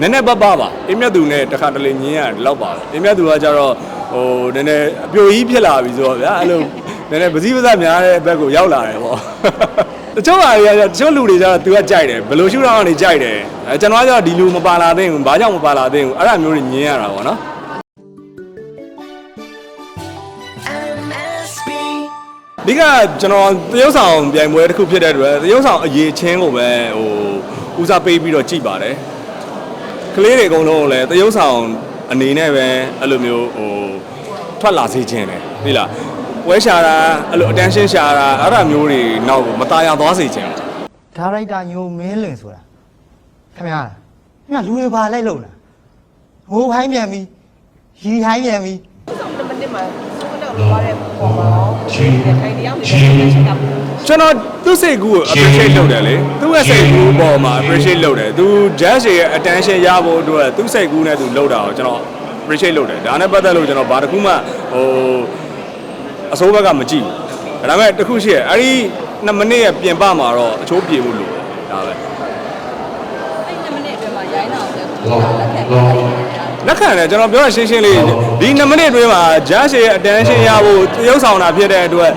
နည်းနည်းပပပါအင်းမြတ်သူနဲ့တခါတလေညင်းရတယ်လောက်ပါပဲအင်းမြတ်သူကကြတော့ဟိုနည်းနည်းအပြိုကြီးဖြစ်လာပြီဆိုတော့ဗျာအဲ့လိုနည်းနည်းပစည်းပစများတဲ့ဘက်ကိုရောက်လာတယ်ပေါ့တချို့ဟာတွေကတချို့လူတွေကျတော့သူကကြိုက်တယ်ဘယ်လိုရှုထောင့်ကနေကြိုက်တယ်အဲကျွန်တော်ကကျတော့ဒီလူမပါလာသင့်ဘူးဘာကြောင့်မပါလာသင့်ဘူးအဲ့ဒါမျိုးတွေညင်းရတာပေါ့နော် MSB ဒီကကျွန်တော်သရုပ်ဆောင်ပြိုင်ပွဲတစ်ခုဖြစ်တဲ့အတွက်သရုပ်ဆောင်အရေးချင်းကိုပဲဟိုဦးစားပေးပြီးတော့ကြည်ပါတယ် ကလေးတွေအကုန်လုံးကိုလည်းသရုပ်ဆောင်အနေနဲ့ပဲအဲ့လိုမျိုးဟိုထွက်လာစေခြင်းတယ်သိလားဝဲရှာတာအဲ့လို attention ရှာတာအဲ့ဒါမျိုးတွေနောက်ကိုမตายရသွားစေခြင်း ဒါရိုက်တာညိုမင်းလင်ဆိုတာခင်ဗျာခင်ဗျာလူတွေဘာလိုက်လို့လားငိုခိုင်းပြန်ပြီရီခိုင်းပြန်ပြီ ဆောင်နံပါတ်1မှာစုံတော့လိုရတဲ့ပုံမှာတော့ဒီခိုင်တရားမျိုးနဲ့ရှိတာပေါ့ ကျွန်တော် သူ့စိတ်ကူးကို appreciate လုပ်တယ်လေသူ့ရဲ့စိတ်ကူးပေါ်မှာ appreciate လုပ်တယ်သူ judge ရဲ့ attention ရဖို့အတွက်သူ့စိတ်ကူးနဲ့သူလုပ်တာကိုကျွန်တော် appreciate လုပ်တယ်ဒါနဲ့ပတ်သက်လို့ကျွန်တော်ဘာတစ်ခုမှဟိုအစိုးဘက်ကမကြည့်ဘူးဒါပေမဲ့တစ်ခုရှိရအဲ့ဒီ2မိနစ်ရဲ့ပြင်ပမှာတော့အချိုးပြေဖို့လိုတယ်ဒါပဲအဲ့2မိနစ်အတွင်းမှာရိုင်းတာကိုလည်းလက်ခံပြီး လက်ခံတယ်ကျွန်တော်ပြောရရှင်းရှင်းလေးဒီ2မိနစ်အတွင်းမှာ judge ရဲ့ attention ရဖို့ရုပ်ဆောင်တာဖြစ်တဲ့အတွက်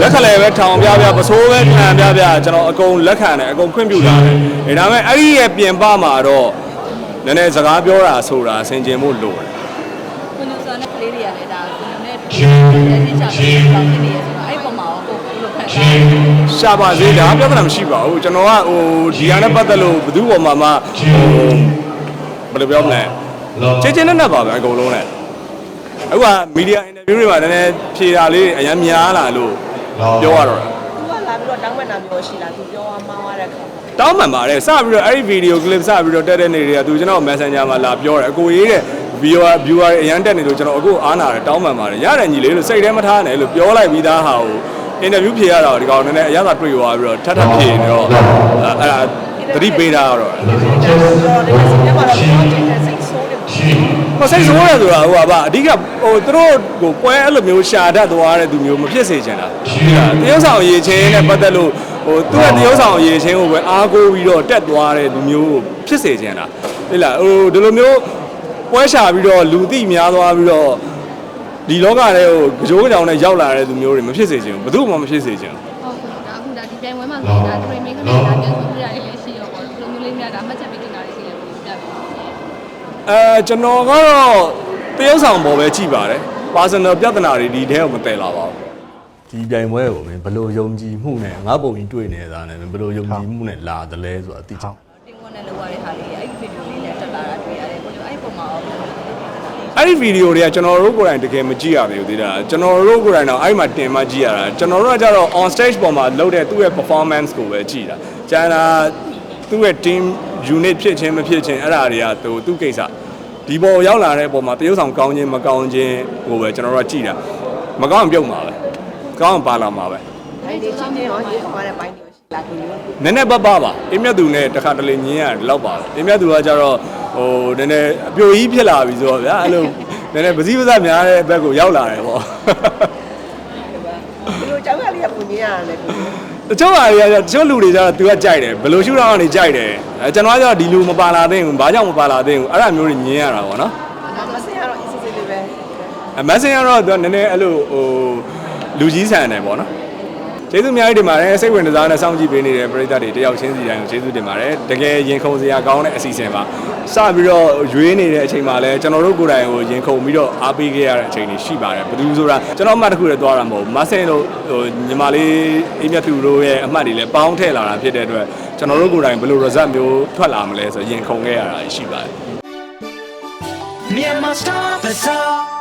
လက်ခလည်းပဲထောင်ပြပြပစိုးပဲခံပြပြကျွန်တော်အကုန်လက်ခံတယ်အကုန်ခွင့်ပြုတာတယ်ဒါပေမဲ့အဲ့ဒီရဲ့ပြင်ပမှာတော့နည်းနည်းစကားပြောတာဆိုတာဆင်ခြင်ဖို့လိုတယ်ကွန်ဒိုဆာနဲ့ကလေးတွေကလည်းဒါကွန်ဒိုနဲ့တူတယ်ရှင်းချတယ်ပေါင်းနေရဆိုတော့အဲ့ပုံမှာတော့ကိုယ်လိုခံစားရှာပါစေဒါပြဿနာမရှိပါဘူးကျွန်တော်ကဟိုဒီဟာနဲ့ပတ်သက်လို့ဘယ်သူ့ပေါ်မှာမှဟိုဘယ်လိုပြောမလဲ ချင်းချင်းနဲ့နဲ့ပါပဲအကုန်လုံးနဲ့အခုကမီဒီယာအင်တာဗျူးတွေမှာနည်းနည်းဖြေတာလေးအများများလာလို့ပြောရတော့တာသူကလာပြီးတော့တောင်းပန်တာမျိုးရှိလားသူပြောမှောင်းရတဲ့ခါမှာတောင်းပန်ပါတယ်စပြီးတော့အဲ့ဒီဗီဒီယိုကလစ်စပြီးတော့တက်တဲ့နေတွေကသူကျွန်တော် Messenger မှာလာပြောတယ်အကိုရေးတဲ့ viewer viewer တွေအရန်တက်နေလို့ကျွန်တော်အခုအားနာတယ်တောင်းပန်ပါတယ်ရတယ်ညီလေးလို့စိတ်ထဲမထားနဲ့လို့ပြောလိုက်ပြီးသားဟာကိုအင်တာဗျူးဖြေရတာတော့ဒီကောင်နည်းနည်းအရသာတွေ့သွားပြီးတော့ထပ်ထပ်ဖြေနေတော့အဲ့ဒါသတိပေးတာကတော့တော့ဒီစနေမှာတော့ပြောချင်တဲ့စိတ် ဆိုးတယ်ပေါ့မစိတ်ဆိုးရဆိုတာဟိုပါအဓိကဟိုသူတို့ကိုပွဲအဲ့လိုမျိုးရှာတတ်သွားတဲ့သူမျိုးမဖြစ်စေချင်တာဒီလားတရုပ်ဆောင်အရေးချင်းနဲ့ပတ်သက်လို့ဟိုသူ့ရဲ့တရုပ်ဆောင်အရေးချင်းကိုပဲအားကိုးပြီးတော့တက်သွားတဲ့လူမျိုးကိုဖြစ်စေချင်တာဒီလားဟိုဒီလိုမျိုးပွဲရှာပြီးတော့လူသိများသွားပြီးတော့ဒီလောကထဲကိုကြောကြောင်နဲ့ရောက်လာတဲ့လူမျိုးတွေမဖြစ်စေချင်ဘူးဘယ်သူမှမဖြစ်စေချင်ဘူးဟုတ်ကဲ့ဒါအခုဒါဒီပြိုင်ပွဲမှာဆိုတာ training နဲ့ဒါပြန်ဆိုပြရလေးရှိရောပေါ့ဒီလိုမျိုးလေးများဒါမှတ်ချက်ပေးတင်တာလေးရှိရပေါ့ပြပါဦး အဲကျွန်တော်ကတော့တရုပ်ဆောင်ပေါ်ပဲကြည့်ပါတယ် personal ပြဿနာတွေဒီထဲကိုမတည်လာပါဘူးဒီပြိုင်ပွဲကိုမင်းဘယ်လိုယုံကြည်မှုနဲ့ငါပုံကြီးတွေ့နေတာနဲ့မင်းဘယ်လိုယုံကြည်မှုနဲ့လာတယ်လဲဆိုတာသိချင်တယ်တင်ဝင်နဲ့လောက်ရတဲ့ဟာလေးအဲ့ဒီဗီဒီယိုလေးနဲ့တက်လာတာတွေ့ရတယ်ကိုကျွန်တော်အဲ့ပုံမှာတော့အဲ့ဒီဗီဒီယိုတွေကကျွန်တော်တို့ကိုယ်တိုင်တကယ်မကြည့်ရသေးဘူးသေးတာကျွန်တော်တို့ကိုယ်တိုင်တော့အဲ့မှာတင်မှကြည့်ရတာကျွန်တော်တို့ကကြတော့ on stage ပေါ်မှာလုပ်တဲ့သူ့ရဲ့ performance ကိုပဲကြည့်တာကျန်တာသူ့ရဲ့ team unit ဖြစ်ခြင်းမဖြစ်ခြင်းအဲ့ဒါတွေကသူသူ့ကိစ္စဒီပေါ်ရောက်လာတဲ့ပုံမှာတရုပ်ဆောင်ကောင်းခြင်းမကောင်းခြင်းကိုပဲကျွန်တော်တို့ကကြည့်တာမကောင်းရင်ပြုတ်မှာပဲကောင်းရင်ပါလာမှာပဲအဲ့ဒီချင်းချင်းရောဒီကွာတဲ့ဘိုင်းတွေရှိလားကိုမျိုးနည်းနည်းပပပါအင်းမြတ်သူနဲ့တခါတလေညင်းရတယ်လောက်ပါပဲအင်းမြတ်သူကကြတော့ဟိုနည်းနည်းအပြိုကြီးဖြစ်လာပြီဆိုတော့ဗျာအဲ့လိုနည်းနည်းပစည်းပစများတဲ့ဘက်ကိုရောက်လာတယ်ပေါ့ဒီလိုကြောက်ကလေးကပုံမြင်ရတယ်ကို တချို့ဟာတွေကတချို့လူတွေကျတော့သူကကြိုက်တယ်ဘယ်လိုရှုထောင့်ကနေကြိုက်တယ်အဲကျွန်တော်ကကျတော့ဒီလူမပါလာသင့်ဘူးဘာကြောင့်မပါလာသင့်ဘူးအဲ့ဒါမျိုးတွေညင်းရတာပေါ့နော်မစင်ကတော့ easy လေးပဲအမက်ဆင်ကတော့သူကနည်းနည်းအဲ့လိုဟိုလူကြီးဆန်တယ်ပေါ့နော် ကျေးဇူးအများကြီးတင်ပါတယ်စိတ်ဝင်စားနဲ့စောင့်ကြည့်ပေးနေတဲ့ပရိသတ်တွေတယောက်ချင်းစီတိုင်းကိုကျေးဇူးတင်ပါတယ်တကယ်ရင်ခုန်စရာကောင်းတဲ့အစီအစဉ်ပါစပြီးတော့ရွေးနေတဲ့အချိန်မှာလည်းကျွန်တော်တို့ကိုယ်တိုင်ကိုရင်ခုန်ပြီးတော့အားပေးခဲ့ရတဲ့အချိန်တွေရှိပါတယ်ဘယ်သူဆိုတာကျွန်တော်အမှတ်တစ်ခုလည်းသွားတာမဟုတ်ဘူးမဆင်တို့ဟိုညီမလေးအိမ်မြတ်သူတို့ရဲ့အမှတ်တွေလည်းပေါင်းထည့်လာတာဖြစ်တဲ့အတွက်ကျွန်တော်တို့ကိုယ်တိုင်ဘယ်လို result မျိုးထွက်လာမလဲဆိုရင်ခုန်ခဲ့ရတာရှိပါတယ် Myanmar Star Bazaar